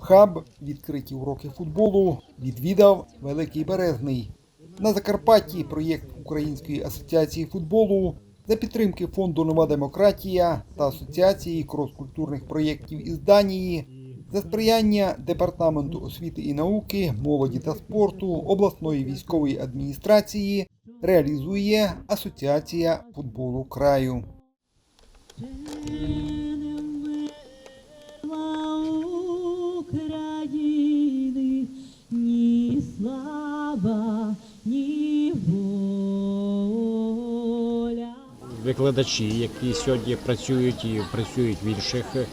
Хаб відкриті уроки футболу відвідав Великий Березний. На Закарпатті проєкт Української асоціації футболу за підтримки фонду Нова демократія та Асоціації кроскультурних проєктів із Данії за сприяння Департаменту освіти і науки, молоді та спорту обласної військової адміністрації реалізує Асоціація футболу краю. Викладачі, які сьогодні працюють і працюють в інших, е,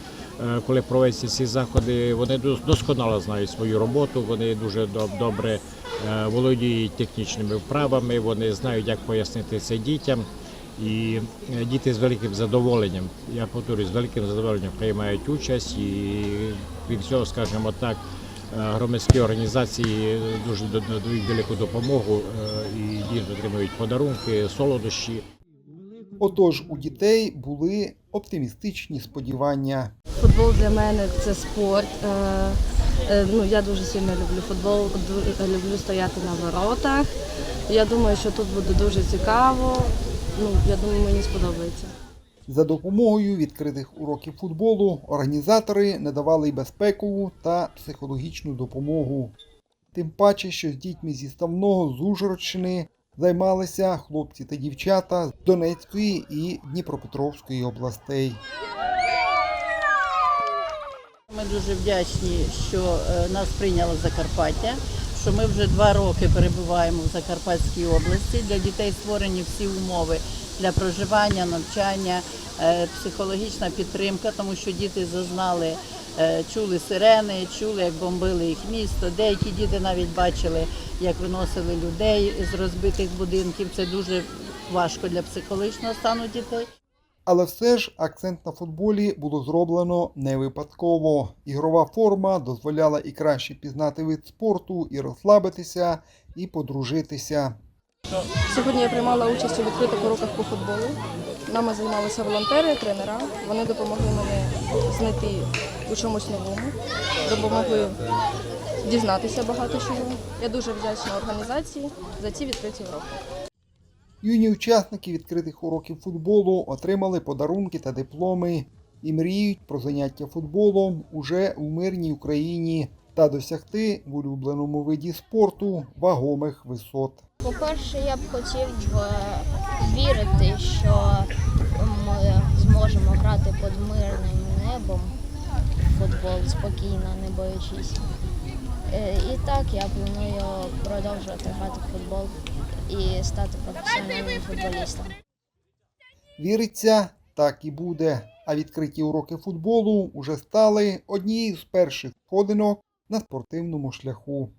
коли проводяться ці заходи, вони досконало знають свою роботу, вони дуже добре е, володіють технічними вправами, вони знають, як пояснити це дітям. І е, діти з великим задоволенням, я повторюю, з великим задоволенням приймають участь і крім цього, скажімо так, громадські організації дуже надають велику допомогу і діти отримують подарунки, солодощі. Отож, у дітей були оптимістичні сподівання. Футбол для мене це спорт. Е, е, Ну, я дуже сильно люблю футбол, люблю стояти на воротах. Я думаю, що тут буде дуже цікаво. Ну, я думаю, мені сподобається. За допомогою відкритих уроків футболу організатори надавали й безпекову та психологічну допомогу. Тим паче, що з дітьми зі Ставного з Ужгородщини займалися хлопці та дівчата з Донецької і Дніпропетровської областей. Ми дуже вдячні, що е, нас прийняло Закарпаття, що ми вже два роки перебуваємо в Закарпатській області. Для дітей створені всі умови для проживання, навчання, е, психологічна підтримка, тому що діти зазнали, е, чули сирени, чули, як бомбили їх місто. Деякі діти навіть бачили, як виносили людей з розбитих будинків. Це дуже важко для психологічного стану дітей. Але все ж акцент на футболі було зроблено не випадково. Ігрова форма дозволяла і краще пізнати вид спорту, і розслабитися, і подружитися. Сьогодні я приймала участь у відкритих уроках по футболу. Нами займалися волонтери, тренера. Вони допомогли мені знайти у чомусь новому, допомогли дізнатися багато чого. Я дуже вдячна організації за ці відкриті уроки. Юні учасники відкритих уроків футболу отримали подарунки та дипломи і мріють про заняття футболом уже у мирній Україні та досягти в улюбленому виді спорту вагомих висот. По-перше, я б хотів е, вірити, що ми зможемо грати під мирним небом футбол спокійно, не боячись. Е, І так я планую продовжувати грати в футбол і стати професіональним футболістом. Віриться, так і буде. А відкриті уроки футболу уже стали однією з перших сходинок на спортивному шляху.